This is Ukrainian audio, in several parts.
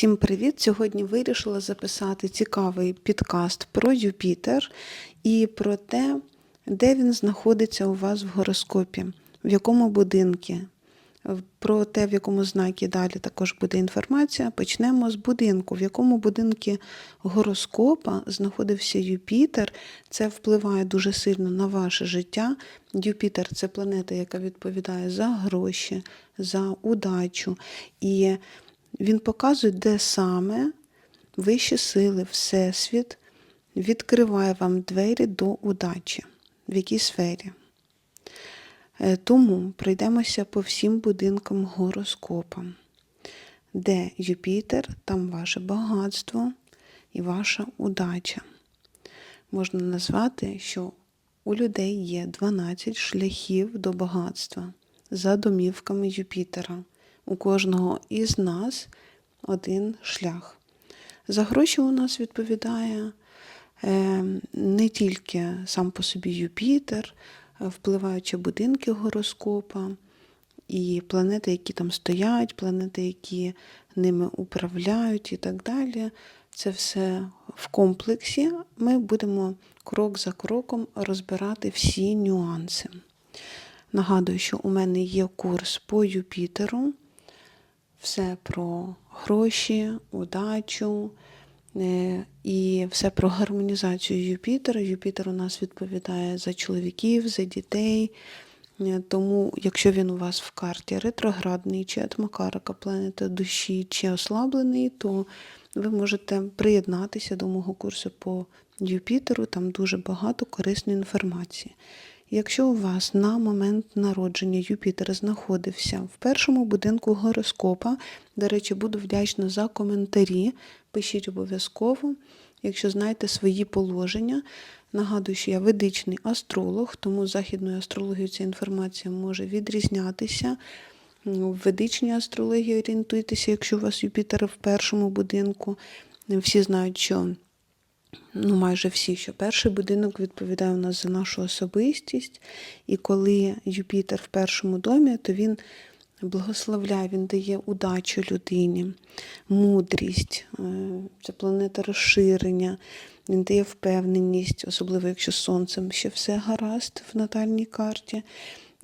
Всім привіт! Сьогодні вирішила записати цікавий підкаст про Юпітер і про те, де він знаходиться у вас в гороскопі, в якому будинку. Про те, в якому знакі далі також буде інформація. Почнемо з будинку. В якому будинку гороскопа знаходився Юпітер. Це впливає дуже сильно на ваше життя. Юпітер це планета, яка відповідає за гроші, за удачу. І він показує, де саме вищі сили, Всесвіт відкриває вам двері до удачі, в якій сфері. Е, Тому пройдемося по всім будинкам гороскопа. Де Юпітер, там ваше багатство і ваша удача. Можна назвати, що у людей є 12 шляхів до багатства за домівками Юпітера. У кожного із нас один шлях. За гроші у нас відповідає е, не тільки сам по собі Юпітер, впливаючи будинки гороскопа, і планети, які там стоять, планети, які ними управляють і так далі. Це все в комплексі. Ми будемо крок за кроком розбирати всі нюанси. Нагадую, що у мене є курс по Юпітеру. Все про гроші, удачу е, і все про гармонізацію Юпітера. Юпітер у нас відповідає за чоловіків, за дітей. Е, Тому, якщо він у вас в карті ретроградний, чи атмакарака, планета душі, чи ослаблений, то ви можете приєднатися до мого курсу по Юпітеру, там дуже багато корисної інформації. Якщо у вас на момент народження Юпітер знаходився в першому будинку гороскопа, до речі, буду вдячна за коментарі. Пишіть обов'язково, якщо знаєте свої положення. Нагадую, що я ведичний астролог, тому західною астрологією ця інформація може відрізнятися. В ведичній астрології орієнтуйтеся, якщо у вас Юпітер в першому будинку. Всі знають, що ну майже всі, що перший будинок відповідає у нас за нашу особистість, і коли Юпітер в першому домі, то він благословляє, він дає удачу людині, мудрість, е, це планета розширення, він дає впевненість, особливо якщо сонцем ще все гаразд в натальній карті.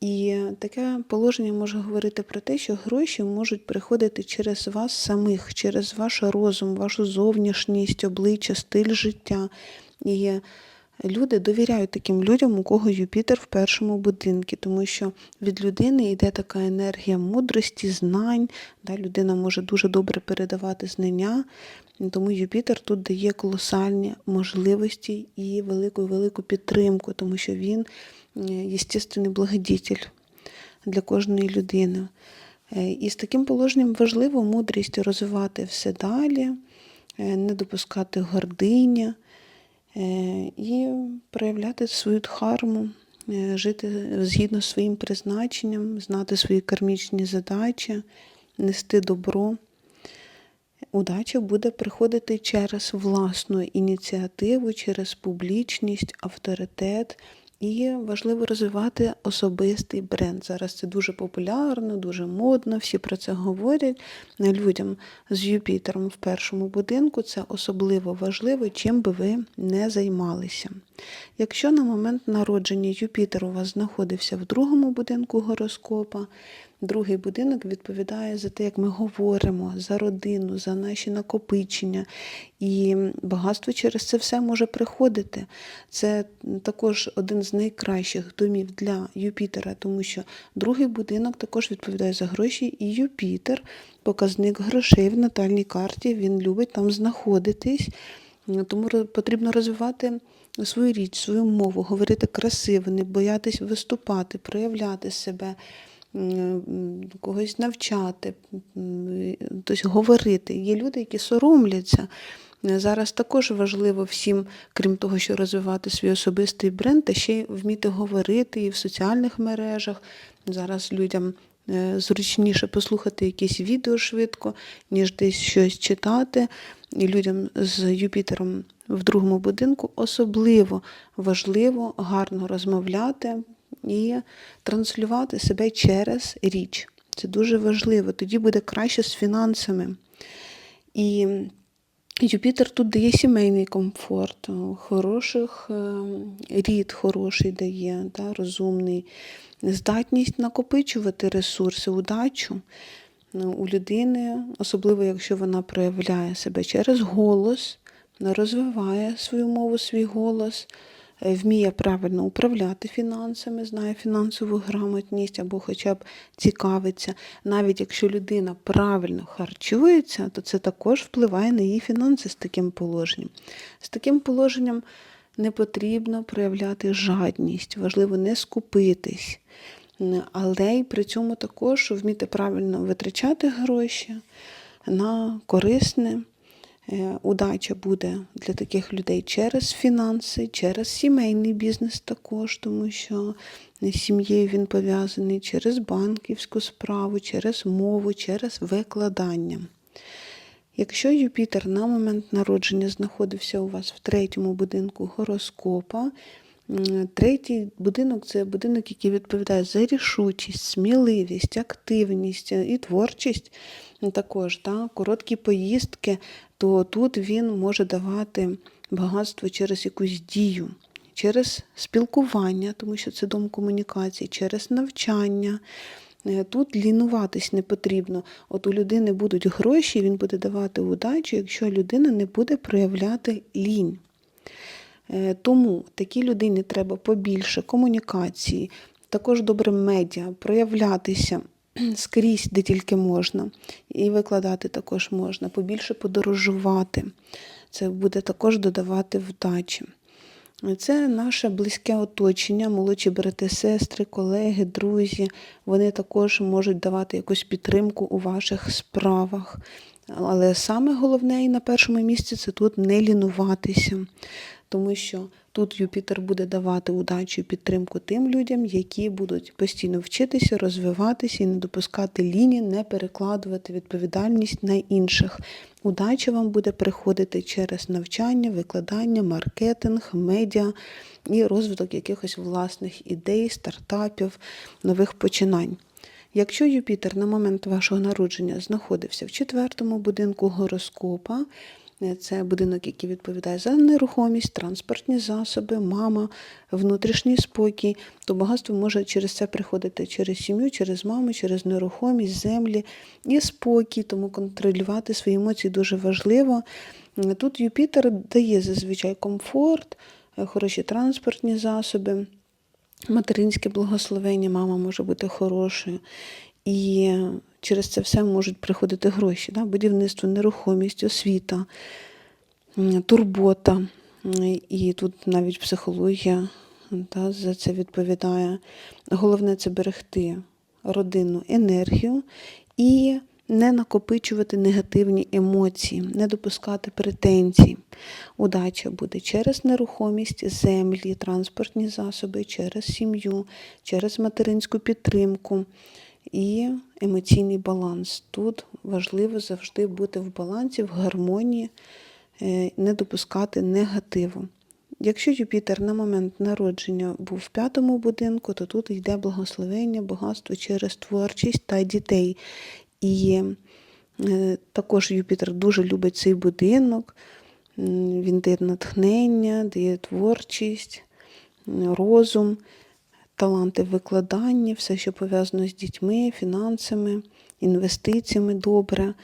І таке положення може говорити про те, що гроші можуть приходити через вас самих, через ваш розум, вашу зовнішність, обличчя, стиль життя. І люди довіряють таким людям, у кого Юпітер в першому будинку, тому що від людини йде така енергія мудрості, знань. Да, Людина може дуже добре передавати знання, тому Юпітер тут дає колосальні можливості і велику-велику підтримку, тому що він єстественний благодітель для кожної людини. Е, І з таким положенням важливо мудрість розвивати все далі, е, не допускати гординя е, і проявляти свою дхарму, жити згідно з своїм призначенням, знати свої кармічні задачі, нести добро. Удача буде приходити через власну ініціативу, через публічність, авторитет. І важливо розвивати особистий бренд. Зараз це дуже популярно, дуже модно, всі про це говорять. Людям з Юпітером в першому будинку це особливо важливо, чим би ви не займалися. Якщо на момент народження Юпітер у вас знаходився в другому будинку гороскопа, Другий будинок відповідає за те, як ми говоримо, за родину, за наші накопичення. І багатство через це все може приходити. Це також один з найкращих домів для Юпітера, тому що другий будинок також відповідає за гроші, і Юпітер, показник грошей в натальній карті, він любить там знаходитись. Тому потрібно розвивати свою річ, свою мову, говорити красиво, не боятись виступати, проявляти себе когось навчати, тобто говорити. Є люди, які соромляться. Зараз також важливо всім, крім того, що розвивати свій особистий бренд, та ще й вміти говорити і в соціальних мережах. Зараз людям е, зручніше послухати якісь відео швидко, ніж десь щось читати. І людям з Юпітером в другому будинку особливо важливо гарно розмовляти, і транслювати себе через річ. Це дуже важливо. Тоді буде краще з фінансами. І Юпітер тут дає сімейний комфорт, е, хороших е, рід хороший дає, да, розумний, здатність накопичувати ресурси, удачу ну, у людини, особливо якщо вона проявляє себе через голос, розвиває свою мову, свій голос, е, вміє правильно управляти фінансами, знає фінансову грамотність або хоча б цікавиться. Навіть якщо людина правильно харчується, то це також впливає на її фінанси з таким положенням. З таким положенням не потрібно проявляти жадність, важливо не скупитись. Але й при цьому також вміти правильно витрачати гроші на корисне. Е, Удача буде для таких людей через фінанси, через сімейний бізнес також, тому що з сім'єю він пов'язаний через банківську справу, через мову, через викладання. Якщо Юпітер на момент народження знаходився у вас в третьому будинку гороскопа, третій будинок це будинок, який відповідає за рішучість, сміливість, активність і творчість. Також та, короткі поїздки, то тут він може давати багатство через якусь дію, через спілкування, тому що це дом комунікацій, через навчання. Е, Тут лінуватись не потрібно. От у людини будуть гроші, він буде давати удачу, якщо людина не буде проявляти лінь. Е, Тому такій людині треба побільше комунікації, також добре медіа, проявлятися скрізь, де тільки можна. І викладати також можна, побільше подорожувати. Це буде також додавати вдачі. Це наше близьке оточення, молодші брати, сестри, колеги, друзі. Вони також можуть давати якусь підтримку у ваших справах. Але саме головне і на першому місці це тут не лінуватися, тому що тут Юпітер буде давати удачу і підтримку тим людям, які будуть постійно вчитися, розвиватися і не допускати лінії, не перекладувати відповідальність на інших. Удача вам буде приходити через навчання, викладання, маркетинг, медіа і розвиток якихось власних ідей, стартапів, нових починань. Якщо Юпітер на момент вашого народження знаходився в четвертому будинку гороскопа, це будинок, який відповідає за нерухомість, транспортні засоби, мама, внутрішній спокій, то багатство може через це приходити через сім'ю, через маму, через нерухомість, землі і спокій, тому контролювати свої емоції дуже важливо. Тут Юпітер дає зазвичай комфорт, хороші транспортні засоби. Материнське благословення, мама може бути хорошою. І через це все можуть приходити гроші. Да? Будівництво, нерухомість, освіта, турбота. І тут навіть психологія да, за це відповідає. Головне це берегти родинну енергію і не накопичувати негативні емоції, не допускати претензій. Удача буде через нерухомість, землі, транспортні засоби, через сім'ю, через материнську підтримку і емоційний баланс. Тут важливо завжди бути в балансі, в гармонії, е, не допускати негативу. Якщо Юпітер на момент народження був в п'ятому будинку, то тут йде благословення, багатство через творчість та дітей. І е, також Юпітер дуже любить цей будинок. Він дає натхнення, дає творчість, розум, таланти викладання, все, що пов'язано з дітьми, фінансами, інвестиціями добре,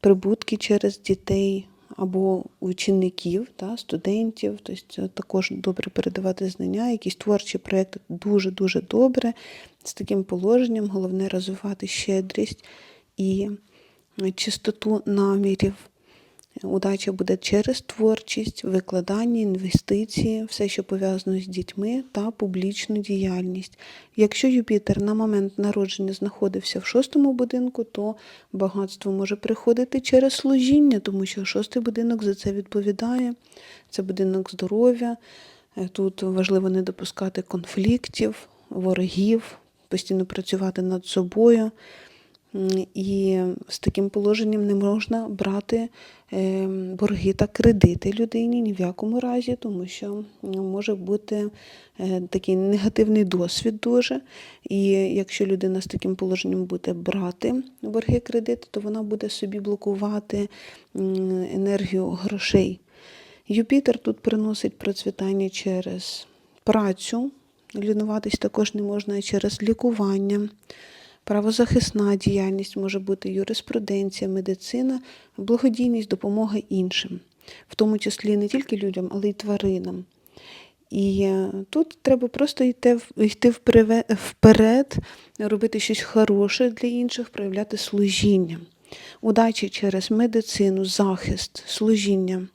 прибутки через дітей або учеників, та, студентів. Тобто також добре передавати знання, якісь творчі проєкти дуже-дуже добре. З таким положенням головне розвивати щедрість і чистоту намірів. Удача буде через творчість, викладання, інвестиції, все, що пов'язано з дітьми та публічну діяльність. Якщо Юпітер на момент народження знаходився в шостому будинку, то багатство може приходити через служіння, тому що шостий будинок за це відповідає. Це будинок здоров'я. Е, Тут важливо не допускати конфліктів, ворогів, постійно працювати над собою І з таким положенням не можна брати е, борги та кредити людині ні в якому разі, тому що може бути е, такий негативний досвід дуже. І якщо людина з таким положенням буде брати борги кредити, то вона буде собі блокувати енергію грошей. Юпітер тут приносить процвітання через працю. Лінуватись також не можна через лікування. Правозахисна діяльність може бути юриспруденція, медицина, благодійність, допомога іншим, в тому числі не тільки людям, але й тваринам. І е, тут треба просто йти, йти вперед, робити щось хороше для інших, проявляти служіння. Удачі через медицину, захист, служіння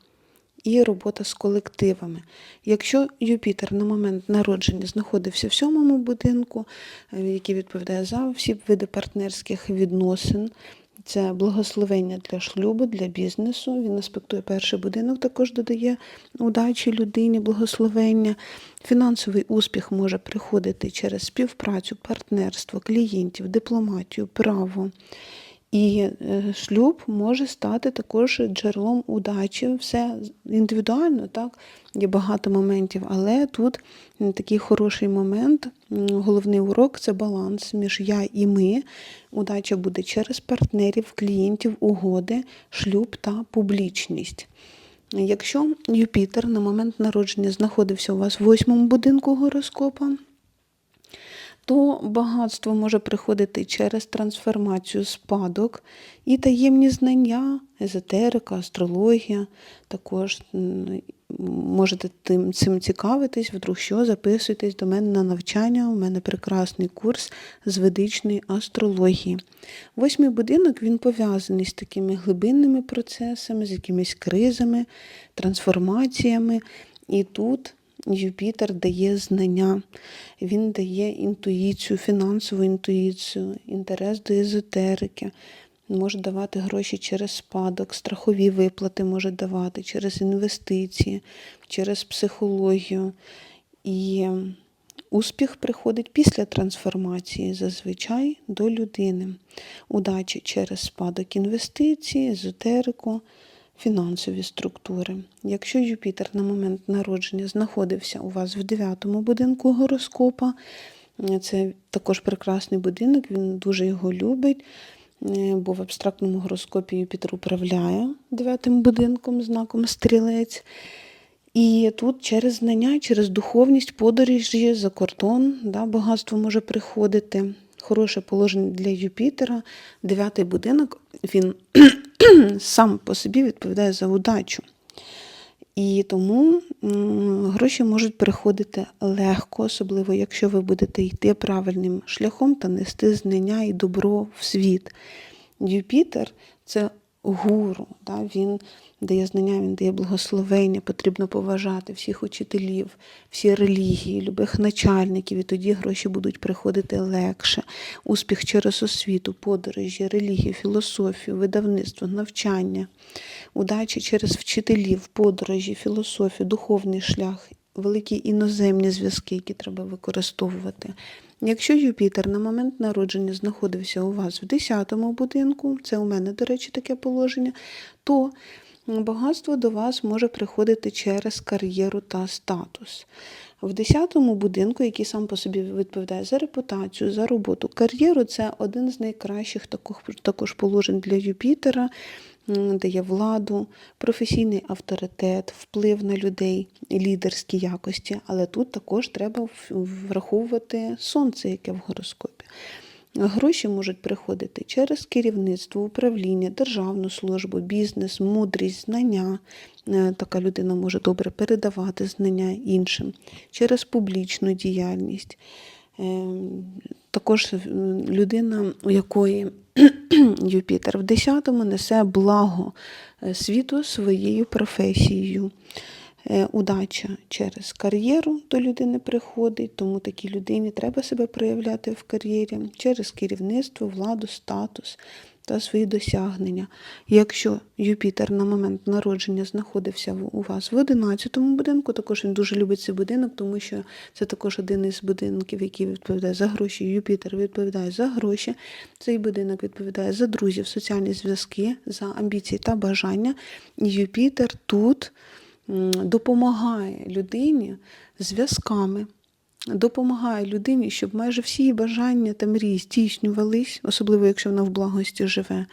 і робота з колективами. Якщо Юпітер на момент народження знаходився в сьомому будинку, е, який відповідає за всі види партнерських відносин, це благословення для шлюбу, для бізнесу. Він аспектує перший будинок, також додає удачі людині, благословення. Фінансовий успіх може приходити через співпрацю, партнерство, клієнтів, дипломатію, право. І е, шлюб може стати також джерелом удачі. Все індивідуально, так, є багато моментів, але тут такий хороший момент. Головний урок це баланс між я і ми. Удача буде через партнерів, клієнтів, угоди, шлюб та публічність. Якщо Юпітер на момент народження знаходився у вас в восьмому будинку гороскопа, то багатство може приходити через трансформацію спадок і таємні знання, езотерика, астрологія. Також можете тим, цим цікавитись, вдруг що, записуйтесь до мене на навчання. У мене прекрасний курс з ведичної астрології. Восьмий будинок він пов'язаний з такими глибинними процесами, з якимись кризами, трансформаціями. І тут Юпітер дає знання, він дає інтуїцію, фінансову інтуїцію, інтерес до езотерики, може давати гроші через спадок, страхові виплати може давати, через інвестиції, через психологію. І успіх приходить після трансформації зазвичай до людини. Удачі через спадок інвестицій, езотерику фінансові структури. Якщо Юпітер на момент народження знаходився у вас в 9 будинку гороскопа, е, це також прекрасний будинок, він дуже його любить, е, бо в абстрактному гороскопі Юпітер управляє 9 будинком, знаком стрілець. І тут через знання, через духовність, подорожі за кордон, да, багатство може приходити. Хороше положення для Юпітера. Дев'ятий будинок він сам по собі відповідає за удачу. І тому гроші можуть приходити легко, особливо якщо ви будете йти правильним шляхом та нести знання і добро в світ. Юпітер це гуру, да? він дає знання, він дає благословення, потрібно поважати всіх учителів, всі релігії, любих начальників, і тоді гроші будуть приходити легше. Успіх через освіту, подорожі, релігію, філософію, видавництво, навчання, удачі через вчителів, подорожі, філософію, духовний шлях, великі іноземні зв'язки, які треба використовувати. Якщо Юпітер на момент народження знаходився у вас в 10-му будинку, це у мене, до речі, таке положення, то багатство до вас може приходити через кар'єру та статус. В 10-му будинку, який сам по собі відповідає за репутацію, за роботу, кар'єру, це один з найкращих також, положень для Юпітера, дає владу, професійний авторитет, вплив на людей, лідерські якості. Але тут також треба враховувати сонце, яке в гороскопі. Гроші можуть приходити через керівництво, управління, державну службу, бізнес, мудрість, знання. Е, Така людина може добре передавати знання іншим, через публічну діяльність. Також е, людина, у якої Юпітер в 10-му несе благо е, світу своєю професією. Е, Удача через кар'єру до людини приходить, тому такій людині треба себе проявляти в кар'єрі через керівництво, владу, статус. Та свої досягнення. Якщо Юпітер на момент народження знаходився у вас в 11 будинку, також він дуже любить цей будинок, тому що це також один із будинків, який відповідає за гроші. Юпітер відповідає за гроші. Цей будинок відповідає за друзів, соціальні зв'язки, за амбіції та бажання. Юпітер тут допомагає людині зв'язками допомагає людині, щоб майже всі її бажання та мрії здійснювались, особливо якщо вона в благості живе.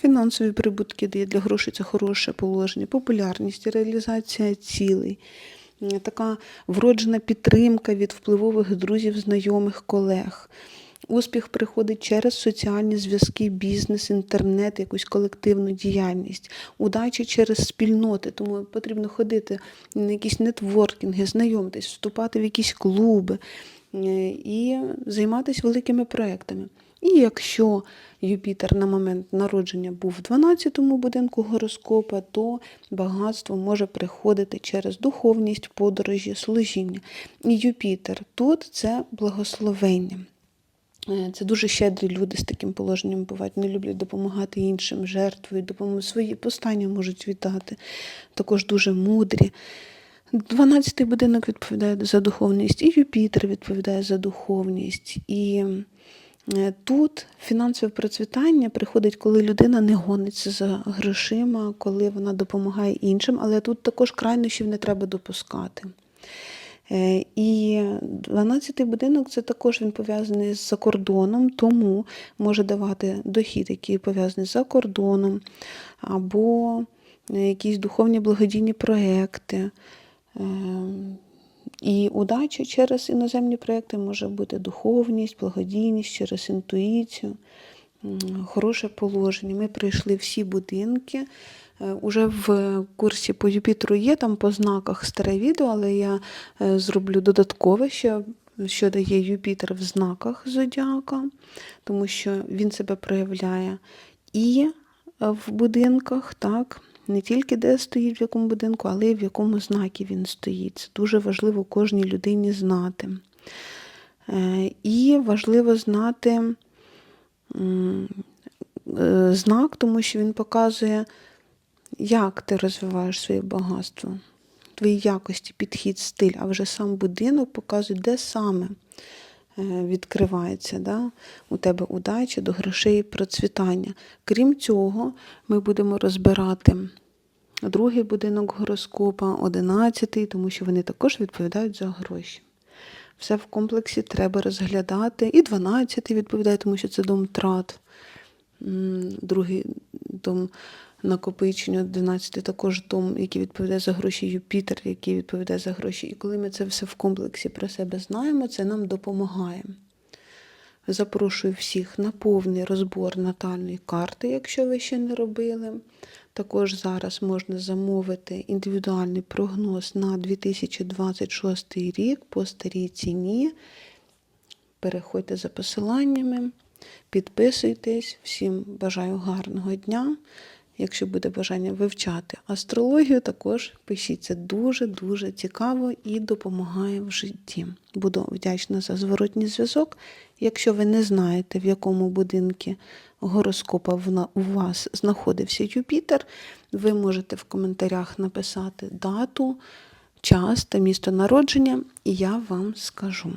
Фінансові прибутки дає для грошей це хороше положення, популярність, реалізація цілей, така вроджена підтримка від впливових друзів, знайомих, колег. Успіх приходить через соціальні зв'язки, бізнес, інтернет, якусь колективну діяльність, удача через спільноти. Тому потрібно ходити на якісь нетворкінги, знайомитись, вступати в якісь клуби е, і займатися великими проектами. І якщо Юпітер на момент народження був в 12-му будинку гороскопа, то багатство може приходити через духовність, подорожі, служіння. І Юпітер тут це благословення. Е, Це дуже щедрі люди з таким положенням бувають. Не люблять допомагати іншим, жертвою, допомогу свої постання можуть віддати. Також дуже мудрі. 12-й будинок відповідає за духовність, і Юпітер відповідає за духовність. І е, тут фінансове процвітання приходить, коли людина не гониться за грошима, коли вона допомагає іншим, але тут також крайнощів не треба допускати. Е, І 12-й будинок це також він пов'язаний з закордоном, тому може давати дохід, який пов'язаний з закордоном, або е, якісь духовні благодійні проекти. Е, І удача через іноземні проекти може бути духовність, благодійність, через інтуїцію, хороше положення. Ми пройшли всі будинки. Е, Уже в курсі по Юпітеру є там по знаках старе відео, але я е, зроблю додаткове, що, що дає Юпітер в знаках зодіака, тому що він себе проявляє і е, в будинках, так, не тільки де стоїть в якому будинку, але й в якому знакі він стоїть. Це дуже важливо кожній людині знати. І важливо знати знак, тому що він показує, як ти розвиваєш своє багатство, твої якості, підхід, стиль, а вже сам будинок показує, де саме е, відкривається да? у тебе удача до грошей і процвітання. Крім цього, ми будемо розбирати другий будинок гороскопа, одинадцятий, тому що вони також відповідають за гроші. Все в комплексі треба розглядати. І 12 відповідає, тому що це дом трат. Другий дом накопичення, 12 також дом, який відповідає за гроші, Юпітер, який відповідає за гроші. І коли ми це все в комплексі про себе знаємо, це нам допомагає. Запрошую всіх на повний розбор натальної карти, якщо ви ще не робили. Також зараз можна замовити індивідуальний прогноз на 2026 рік по старій ціні. Переходьте за посиланнями, підписуйтесь. Всім бажаю гарного дня. Якщо буде бажання вивчати астрологію, також пишіть. Це дуже-дуже цікаво і допомагає в житті. Буду вдячна за зворотній зв'язок. Якщо ви не знаєте, в якому будинку гороскопа у вас знаходився Юпітер, ви можете в коментарях написати дату, час та місто народження, і я вам скажу.